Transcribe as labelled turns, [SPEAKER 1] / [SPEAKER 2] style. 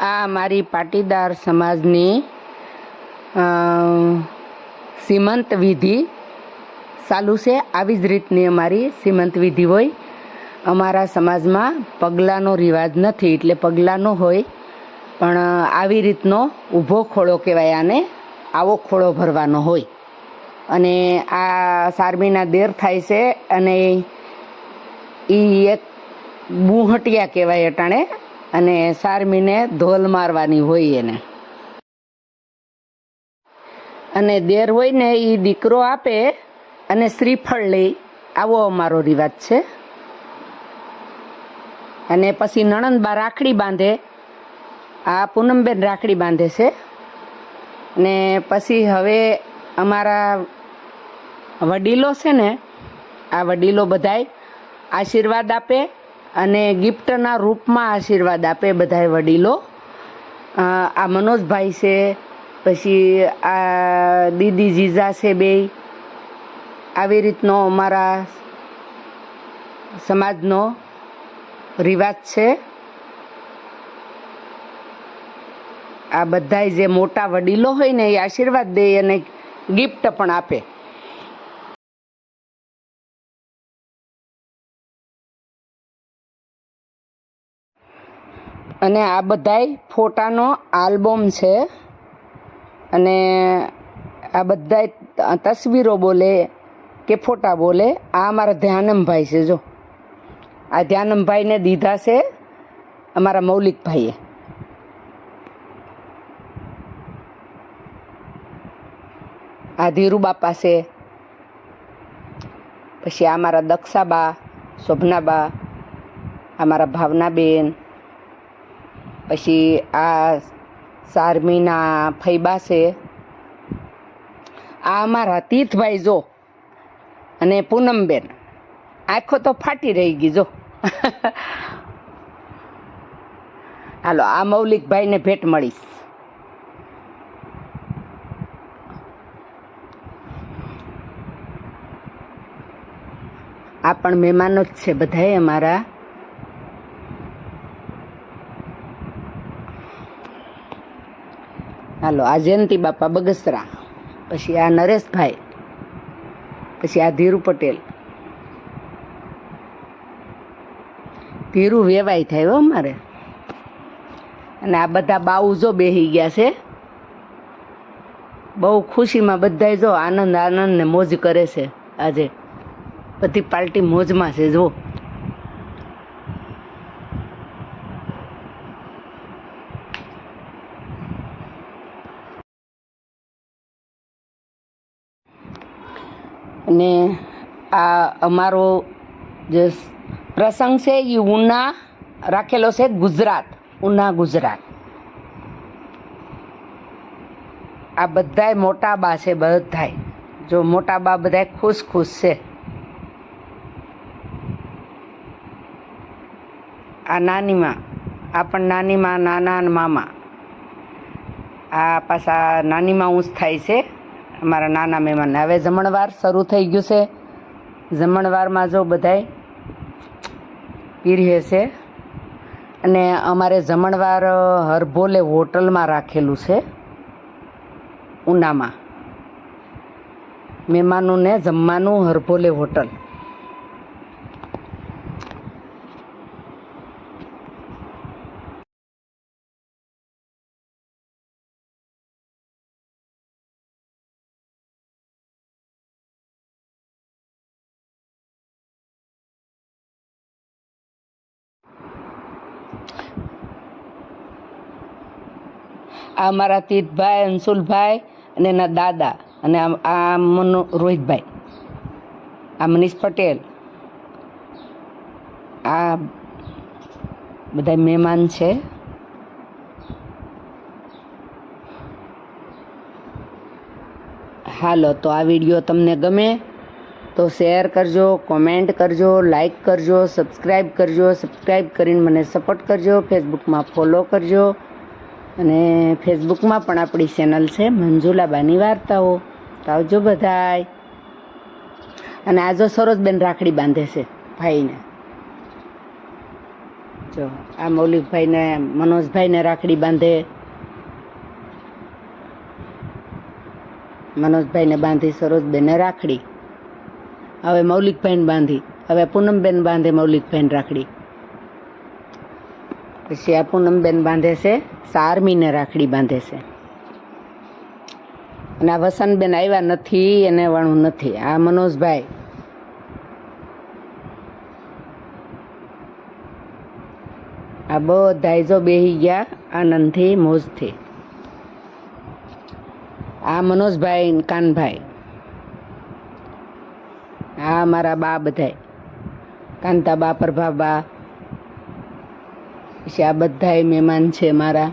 [SPEAKER 1] આ મારી પાટીદાર સમાજની સીમંત વિધિ ચાલુ છે. આવી જ રીતની અમારી સીમંત વિધિ હોય. અમારા સમાજમાં પગલાંનો રિવાજ નથી, એટલે પગલાંનો હોય, પણ આવી રીતનો ઊભો ખોળો કહેવાય આને, આવો ખોળો ભરવાનો હોય. અને આ સારમીના દેર થાય છે અને એ એક બુહટિયા કહેવાય અટાણે અને સારમીને ધોલ મારવાની હોય એને. અને દેર હોય ને એ દીકરો આપે અને શ્રીફળ લઈ. આવો અમારો રિવાજ છે. અને પછી નણંદબા રાખડી બાંધે. આ પૂનમબેન રાખડી બાંધે છે. ને પછી હવે અમારા વડીલો છે ને, આ વડીલો બધાય આશીર્વાદ આપે અને ગિફ્ટના રૂપમાં આશીર્વાદ આપે બધાય વડીલો. આ મનોજભાઈ છે, પછી આ દીદી જીજા છે બે. આવી રીતનો અમારા સમાજનો રિવાજ છે. આ બધાય જે મોટા વડીલો હોય ને એ આશીર્વાદ દે અને ગિફ્ટ પણ આપે. અને આ બધાય ફોટાનો આલ્બમ છે. અને આ બધાય તસવીરો બોલે કે ફોટા બોલે, આ અમારા ધ્યાનમભાઈ છે જો. આ ધ્યાનમભાઈને દીધા છે અમારા મૌલિકભાઈએ. આ ધીરુબાપા છે. પછી આ મારા દક્ષાબા, શોભનાબા, આ મારા ભાવનાબેન પછી આ સારમીના ફૈબા છે. આ અમારા તીર્થભાઈ જો અને પૂનમબેન. આંખો તો ફાટી રહી ગઈ જો. હાલો, આ મૌલિકભાઈને ભેટ મળીશ. આ પણ મહેમાનો જ છે બધાય અમારા. હાલો, આ જયંતિ બાપા બગસરા, પછી આ નરેશભાઈ, પછી આ ધીરુ પટેલ. ધીરુ વેવાય થાય હો અમારે. અને આ બધા બાઉઝો બેહી ગયા છે. બહુ ખુશીમાં બધાય જો આનંદ આનંદ ને મોજ કરે છે આજે. બધી પાર્ટી મોજમાં છે, જો. અને આ અમારો જે પ્રસંગ છે એ ઉના રાખેલો છે ગુજરાત, ઉના ગુજરાત. આ બધાય મોટા બા છે બધાય. જો મોટા બા બધાય ખુશ ખુશ છે. આ નાનીમાં, આ પણ નાનીમાં, નાના મામા. આ પાછા નાનીમાં ઊંચ થાય છે. અમારા નાના મહેમાનને હવે જમણવાર શરૂ થઈ ગયું છે. જમણવારમાં જો બધાય પીરીએ છે. અને અમારે જમણવાર હરભોલે હોટલમાં રાખેલું છે. ઉનામાં. મહેમાનોને જમવાનું હરભોલે હોટલ. આ મારા તીતભાઈ અંશુલભાઈ અને એના દાદા અને આ- મનો રોહિતભાઈ. આ મનીષ પટેલ. આ બધા મહેમાન છે. હાલો, તો આ વીડિયો તમને ગમે તો શેર કરજો, કોમેન્ટ કરજો, લાઈક કરજો સબસ્ક્રાઈબ કરજો સબસ્ક્રાઈબ કરીને મને સપોર્ટ કરજો, ફેસબુકમાં ફોલો કરજો. અને ફેસબુકમાં પણ આપણી ચેનલ છે, મંજુલાબાની વાર્તાઓ. તો આવજો બધાય. અને આજો સરોજબેન રાખડી બાંધે છે, ભાઈને. જો, આ મૌલિકભાઈને, મનોજભાઈને રાખડી બાંધે. મનોજભાઈને બાંધી, સરોજબેનને રાખડી. હવે મૌલિકભાઈને બાંધી. હવે પૂનમબેન બાંધે મૌલિકભાઈને રાખડી. પછી આ પૂનમબેન બાંધે છે, સારમીને રાખડી બાંધે છે. અને આ વસંતબેન આવ્યા નથી, એને વાણું નથી. આ મનોજભાઈ. આ બધા જો બેહી ગયા, આનંદથી, મોજથી. આ મનોજભાઈ કાનભાઈ. આ મારા બા બધાય. કાંતા બા પ્રભા બા પછી આ બધાય મહેમાન છે મારા.